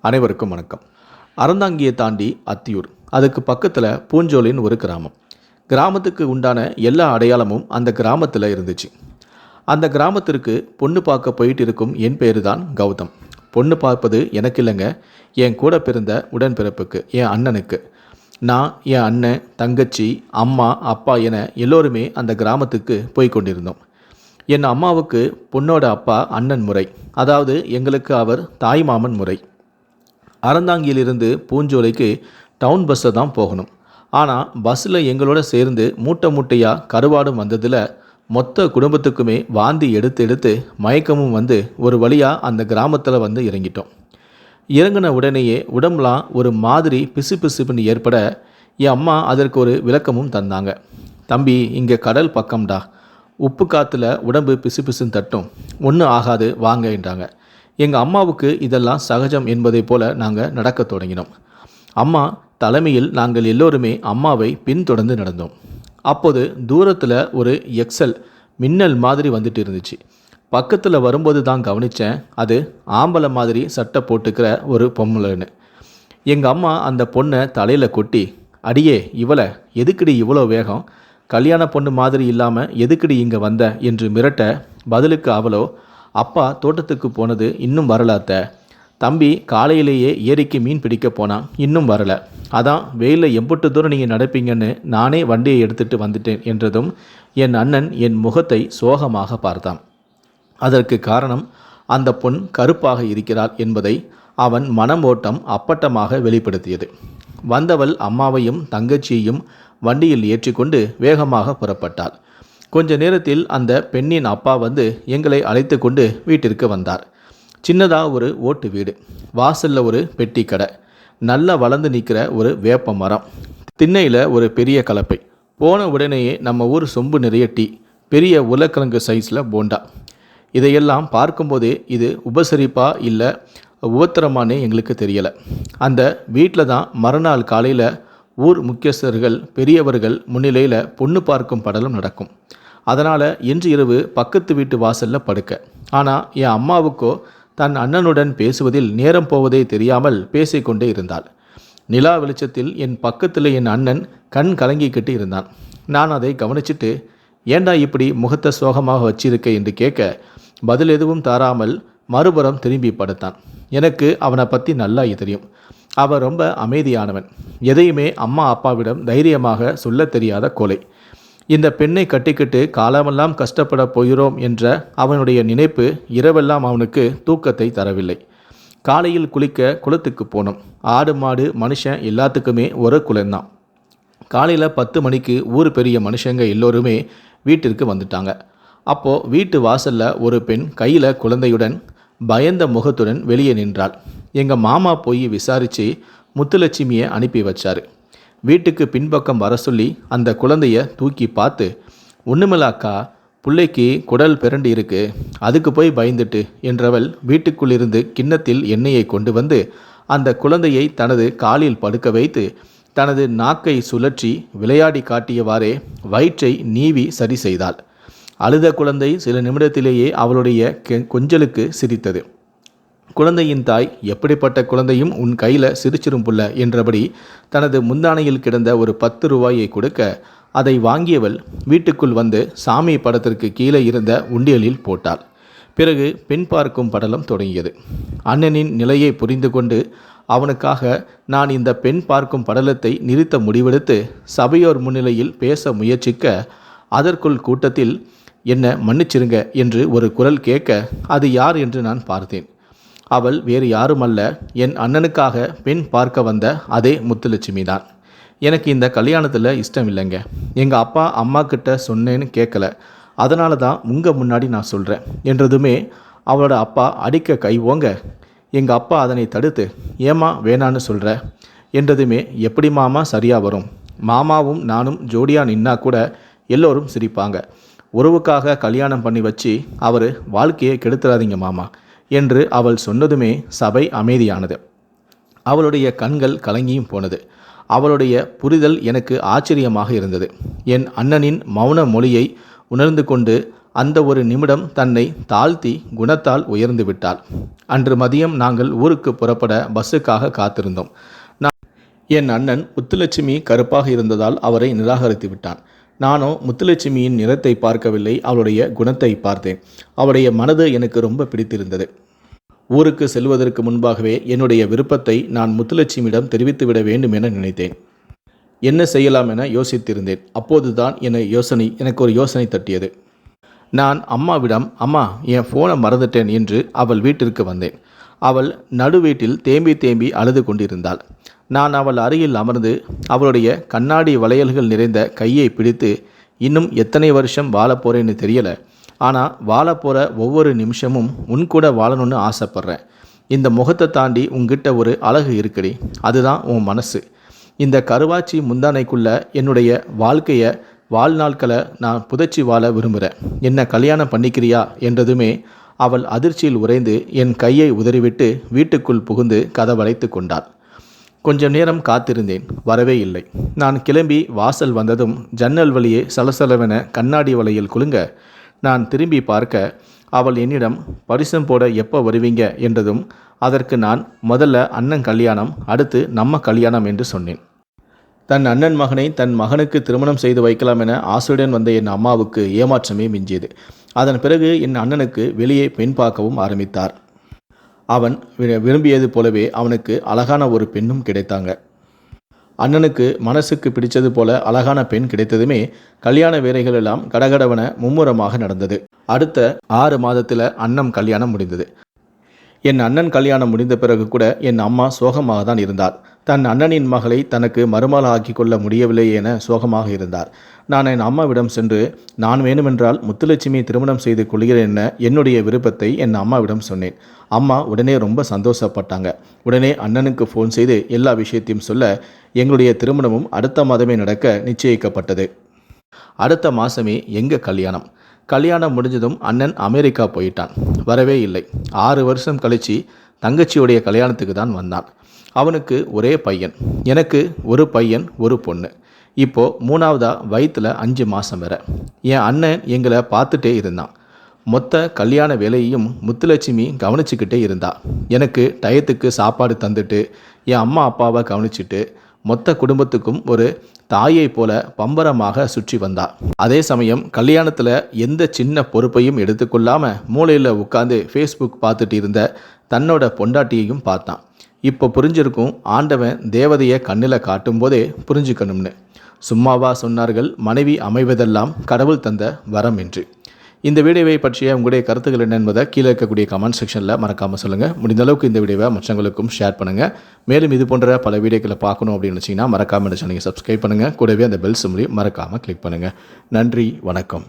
அனைவருக்கும் வணக்கம். அறந்தாங்கியை தாண்டி அத்தியூர். அதுக்கு பக்கத்தில் பூஞ்சோலின்னு ஒரு கிராமம். கிராமத்துக்கு உண்டான எல்லா அடையாளமும் அந்த கிராமத்தில் இருந்துச்சு. அந்த கிராமத்திற்கு பொண்ணு பார்க்க போயிட்டு இருக்கும் என் பேர் தான் கௌதம். பொண்ணு பார்ப்பது எனக்கு இல்லைங்க என் கூட பிறந்த உடன்பிறப்புக்கு என் அண்ணனுக்கு. நான் என் அண்ணன் தங்கச்சி அம்மா அப்பா என எல்லோருமே அந்த கிராமத்துக்கு போய் கொண்டிருந்தோம். என் அம்மாவுக்கு பொண்ணோட அப்பா அண்ணன் முறை. அதாவது எங்களுக்கு அவர் தாய் மாமன் முறை. அறந்தாங்கியிலிருந்து பூஞ்சோலைக்கு டவுன் பஸ்ஸை தான் போகணும். ஆனால் பஸ்ஸில் எங்களோட சேர்ந்து மூட்டை மூட்டையாக கருவாடும் வந்ததில் மொத்த குடும்பத்துக்குமே வாந்தி எடுத்து எடுத்து மயக்கமும் வந்து ஒரு வழியாக அந்த கிராமத்தில் வந்து இறங்கிட்டோம். இறங்கின உடனேயே உடம்புலாம் ஒரு மாதிரி பிசு பிசுப்புன்னு ஏற்பட என் அம்மா அதற்கு ஒரு விளக்கமும் தந்தாங்க. தம்பி இங்கே கடல் பக்கம்டா. உப்பு காற்றுல உடம்பு பிசு பிசுன்னு தட்டும். ஒன்றும் ஆகாது. வாங்க என்றாங்க. எங்கள் அம்மாவுக்கு இதெல்லாம் சகஜம் என்பதைப் போல நாங்கள் நடக்கத் தொடங்கினோம். அம்மா தலைமையில் நாங்கள் எல்லோருமே அம்மாவை பின்தொடர்ந்து நடந்தோம். அப்போது தூரத்தில் ஒரு எக்ஸல் மின்னல் மாதிரி வந்துட்டு இருந்துச்சு. பக்கத்தில் வரும்போது தான் கவனித்தேன் அது ஆம்பளை மாதிரி சட்டை போட்டுக்கிற ஒரு பொம்பளைன்னு. எங்கள் அம்மா அந்த பொண்ணை தலையில் கொட்டி அடியே இவளை எதுக்குடி இவ்வளோ வேகம்? கல்யாண பொண்ணு மாதிரி இல்லாமல் எதுக்குடி இங்கே வந்த? என்று மிரட்ட பதிலுக்கு அவளோ அப்பா தோட்டத்துக்கு போனது இன்னும் வரலாத்த தம்பி காலையிலேயே ஏரிக்கு மீன் பிடிக்க போனான் இன்னும் வரல. அதான் வெயிலில் எம்புட்டு தூரம் நீங்கள் நடப்பீங்கன்னு நானே வண்டியை எடுத்துட்டு வந்துட்டேன் என்றதும் என் அண்ணன் என் முகத்தை சோகமாக பார்த்தான். அதற்கு காரணம் அந்த பொன் கருப்பாக இருக்கிறாள் என்பதை அவன் மனம் ஓட்டம் அப்பட்டமாக வெளிப்படுத்தியது. வந்தவள் அம்மாவையும் தங்கச்சியையும் வண்டியில் ஏற்றிக்கொண்டு வேகமாக புறப்பட்டாள். கொஞ்ச நேரத்தில் அந்த பெண்ணின் அப்பா வந்து எங்களை அழைத்து கொண்டு வீட்டிற்கு வந்தார். சின்னதாக ஒரு ஓட்டு வீடு வாசலில் ஒரு பெட்டி கடை நல்லா வளர்ந்து நிற்கிற ஒரு வேப்ப மரம் திண்ணையில் ஒரு பெரிய கலப்பை. போன உடனேயே நம்ம ஊர் சொம்பு நிறைய டீ பெரிய உருளைக்கிழங்கு சைஸில் போண்டா. இதையெல்லாம் பார்க்கும்போதே இது உபசரிப்பா இல்லை உபத்திரமானே எங்களுக்கு தெரியலை. அந்த வீட்டில் தான் மறுநாள் காலையில் ஊர் முக்கியஸ்தர்கள் பெரியவர்கள் முன்னிலையில் பொண்ணு பார்க்கும் படலும் நடக்கும். அதனால் இன்று இரவு பக்கத்து வீட்டு வாசலில் படுக்க. ஆனால் என் அம்மாவுக்கோ தன் அண்ணனுடன் பேசுவதில் நேரம் போவதே தெரியாமல் பேசிக்கொண்டே இருந்தாள். நிலா வெளிச்சத்தில் என் பக்கத்தில் என் அண்ணன் கண் கலங்கிக்கிட்டு இருந்தான். நான் அதை கவனிச்சிட்டு ஏண்டா இப்படி முகத்தை சோகமாக வச்சிருக்க? என்று கேட்க பதில் எதுவும் தாராமல் மறுபுறம் திரும்பி படுத்தான். எனக்கு அவனை பற்றி நல்லா தெரியும். அவர் ரொம்ப அமைதியானவன். எதையுமே அம்மா அப்பாவிடம் தைரியமாக சொல்லத் தெரியாத கொலை. இந்த பெண்ணை கட்டிக்கிட்டு காலமெல்லாம் கஷ்டப்பட போகிறோம் என்ற அவனுடைய நினைப்பு இரவெல்லாம் அவனுக்கு தூக்கத்தை தரவில்லை. காலையில் குளிக்க குளத்துக்கு போனோம். ஆடு மாடு மனுஷன் எல்லாத்துக்குமே ஒரு குலந்தான். காலையில் பத்து மணிக்கு ஊர் பெரிய மனுஷங்க எல்லோருமே வீட்டிற்கு வந்துட்டாங்க. அப்போது வீட்டு வாசலில் ஒரு பெண் கையில் குழந்தையுடன் பயந்த முகத்துடன் வெளியே நின்றாள். எங்கள் மாமா போய் விசாரித்து முத்துலட்சுமியை அனுப்பி வச்சார். வீட்டுக்கு பின்பக்கம் வர சொல்லி அந்த குழந்தைய தூக்கி பார்த்து ஒன்றுமில்ல அக்கா பிள்ளைக்கு குடல் பிறண்டு இருக்கு அதுக்கு போய் பயந்துட்டு என்றவள் வீட்டுக்குள்ளிருந்து கிண்ணத்தில் எண்ணெயை கொண்டு வந்து அந்த குழந்தையை தனது காலில் படுக்க வைத்து தனது நாக்கை சுழற்றி விளையாடி காட்டியவாறே வயிற்றை நீவி சரி செய்தாள். அழுத குழந்தை சில நிமிடத்திலேயே அவளுடைய கெ- கொஞ்சலுக்கு சிரித்தது. குழந்தையின் தாய் எப்படிப்பட்ட குழந்தையும் உன் கையில் சிரிச்சிரும் புள்ள என்றபடி தனது முந்தானையில் கிடந்த ஒரு பத்து ரூபாயை கொடுக்க அதை வாங்கியவள் வீட்டுக்குள் வந்து சாமி படத்திற்கு கீழே இருந்த உண்டியலில் போட்டாள். பிறகு பெண் பார்க்கும் படலம் தொடங்கியது. அண்ணனின் நிலையை புரிந்து கொண்டு அவனுக்காக நான் இந்த பெண் பார்க்கும் படலத்தை நிறுத்த முடிவெடுத்து சபையோர் முன்னிலையில் பேச முயற்சிக்க அதற்குள் கூட்டத்தில் என்ன மன்னிச்சிருங்க என்று ஒரு குரல் கேட்க அது யார்? என்று நான் பார்த்தேன். அவள் வேறு யாருமல்ல என் அண்ணனுக்காக பெண் பார்க்க வந்த அதே முத்துலட்சுமி தான். எனக்கு இந்த கல்யாணத்தில் இஷ்டம் இல்லைங்க எங்கள் அப்பா அம்மா கிட்ட சொன்னேன்னு கேட்கல அதனால தான் உங்கள் முன்னாடி நான் சொல்கிறேன் என்றதுமே அவளோட அப்பா அடிக்க கை ஓங்க எங்கள் அப்பா அதனை தடுத்து ஏமா வேணான்னு சொல்கிற என்றதுமே எப்படி மாமா சரியாக வரும்? மாமாவும் நானும் ஜோடியாக நின்னா கூட எல்லோரும் சிரிப்பாங்க. உறவுக்காக கல்யாணம் பண்ணி வச்சு அவர் வாழ்க்கையை கெடுத்துடாதீங்க மாமா. என்று அவள் சொன்னதுமே சபை அமைதியானது. அவளுடைய கண்கள் கலங்கியும் போனது. அவளுடைய புரிதல் எனக்கு ஆச்சரியமாக இருந்தது. என் அண்ணனின் மௌன மொழியை உணர்ந்து கொண்டு அந்த ஒரு நிமிடம் தன்னை தாழ்த்தி குணத்தால் உயர்ந்து விட்டாள். அன்று மதியம் நாங்கள் ஊருக்கு புறப்பட பஸ்ஸுக்காக காத்திருந்தோம். நான் என் அண்ணன் முத்துலட்சுமி கருப்பாக இருந்ததால் அவரை நிராகரித்து விட்டான். நானோ முத்துலட்சுமியின் நிறத்தை பார்க்கவில்லை அவளுடைய குணத்தை பார்த்தேன். அவளுடைய மனது எனக்கு ரொம்ப பிடித்திருந்தது. ஊருக்கு செல்வதற்கு முன்பாகவே என்னுடைய விருப்பத்தை நான் முத்துலட்சுமியிடம் தெரிவித்துவிட வேண்டும் என நினைத்தேன். என்ன செய்யலாம் என யோசித்திருந்தேன். அப்போதுதான் என யோசனை எனக்கு ஒரு யோசனை தட்டியது. நான் அம்மாவிடம் அம்மா என் ஃபோனை மறந்துட்டேன் என்று அவள் வீட்டிற்கு வந்தேன். அவள் நடு வீட்டில் தேம்பி தேம்பி அழுது கொண்டிருந்தாள். நான் அவள் அருகில் அமர்ந்து அவளுடைய கண்ணாடி வளையல்கள் நிறைந்த கையை பிடித்து இன்னும் எத்தனை வருஷம் வாழப்போகிறேன்னு தெரியலை. ஆனால் வாழப்போகிற ஒவ்வொரு நிமிஷமும் உன் கூட வாழணும்னு ஆசைப்பட்றேன். இந்த முகத்தை தாண்டி உங்ககிட்ட ஒரு அழகு இருக்குடி. அதுதான் உன் மனசு. இந்த கருவாச்சி முந்தானைக்குள்ள என்னுடைய வாழ்க்கையை வாழ்நாட்களை நான் புதைச்சி வாழ விரும்புகிறேன் என்ன கல்யாணம் பண்ணிக்கிறியா? என்றதுமே அவள் அதிர்ச்சியில் உறைந்து என் கையை உதறிவிட்டு வீட்டுக்குள் புகுந்து கதவடைத்து கொண்டாள். கொஞ்சம் நேரம் காத்திருந்தேன். வரவே இல்லை. நான் கிளம்பி வாசல் வந்ததும் ஜன்னல் வழியே சலசலவென கண்ணாடி வலையில் குலுங்க நான் திரும்பி பார்க்க அவள் என்னிடம் பரிசம் போட எப்போ வருவீங்க? என்றதும் அதற்கு நான் முதல்ல அண்ணன் கல்யாணம் அடுத்து நம்ம கல்யாணம் என்று சொன்னேன். தன் அண்ணன் மகனை தன் மகனுக்கு திருமணம் செய்து வைக்கலாம் என ஆசையுடன் வந்த என் அம்மாவுக்கு ஏமாற்றமே மிஞ்சியது. அதன் பிறகு என் அண்ணனுக்கு வெளியே பெண் பார்க்கவும் ஆரம்பித்தார். அவன் வி- விரும்பியது போலவே அவனுக்கு அழகான ஒரு பெண்ணும் கிடைத்தாங்க. அண்ணனுக்கு மனசுக்கு பிடிச்சது போல அழகான பெண் கிடைத்ததுமே கல்யாண வேலைகள் எல்லாம் கடகடவன மும்முரமாக நடந்தது. அடுத்த ஆறு மாதத்தில் அண்ணன் கல்யாணம் முடிந்தது. என் அண்ணன் கல்யாணம் முடிந்த பிறகு கூட என் அம்மா சோகமாக தான் இருந்தார். தன் அண்ணனின் மகளை தனக்கு மருமலாக்கி கொள்ள முடியவில்லை என சோகமாக இருந்தார். நான் என் அம்மாவிடம் சென்று நான் வேணுமென்றால் முத்துலட்சுமி திருமணம் செய்து கொள்கிறேன் என என்னுடைய விருப்பத்தை என் அம்மாவிடம் சொன்னேன். அம்மா உடனே ரொம்ப சந்தோஷப்பட்டாங்க. உடனே அண்ணனுக்கு ஃபோன் செய்து எல்லா விஷயத்தையும் சொல்ல எங்களுடைய திருமணமும் அடுத்த மாதமே நடக்க நிச்சயிக்கப்பட்டது. அடுத்த மாதமே எங்கள் கல்யாணம்? கல்யாணம் முடிஞ்சதும் அண்ணன் அமெரிக்கா போயிட்டான். வரவே இல்லை. ஆறு வருஷம் கழித்து தங்கச்சியுடைய கல்யாணத்துக்கு தான் வந்தான். அவனுக்கு ஒரே பையன். எனக்கு ஒரு பையன் ஒரு பொண்ணு. இப்போ மூணாவதாக வயிற்றில் அஞ்சு மாதம் வேற. என் அண்ணன் எங்களை பார்த்துட்டே இருந்தான். மொத்த கல்யாண வேலையையும் முத்துலட்சுமி கவனிச்சுக்கிட்டே இருந்தா. எனக்கு டயத்துக்கு சாப்பாடு தந்துட்டு என் அம்மா அப்பாவை கவனிச்சிட்டு மொத்த குடும்பத்துக்கும் ஒரு தாயை போல பம்பரமாக சுற்றி வந்தா. அதே சமயம் கல்யாணத்தில் எந்த சின்ன பொறுப்பையும் எடுத்துக்கொள்ளாமல் மூலையில் உட்காந்து ஃபேஸ்புக் பார்த்துட்டு இருந்த தன்னோட பொண்டாட்டியையும் பார்த்தான். இப்போ புரிஞ்சிருக்கும் ஆண்டவன் தேவதையை கண்ணில் காட்டும்போதே புரிஞ்சுக்கணும்னு. சும்மாவா சொன்னார்கள் மனைவி அமைவதெல்லாம் கடவுள் தந்த வரம் என்று. இந்த வீடியோவை பற்றிய உங்களுடைய கருத்துக்கள் என்ன என்பதை கீழே இருக்கக்கூடிய கமெண்ட் செக்ஷனில் மறக்காமல் சொல்லுங்கள் முடிந்த அளவுக்கு இந்த வீடியோவை மற்றவங்களுக்கும் ஷேர் பண்ணுங்கள் மேலும் இது போன்ற பல வீடியோக்களை பார்க்கணும் அப்படின்னு வச்சிங்கன்னா மறக்காமல் இந்த சேனலை சப்ஸ்கிரைப் பண்ணுங்கள் கூடவே அந்த பெல் சிம்லையும் மறக்காமல் கிளிக் பண்ணுங்கள் நன்றி வணக்கம்.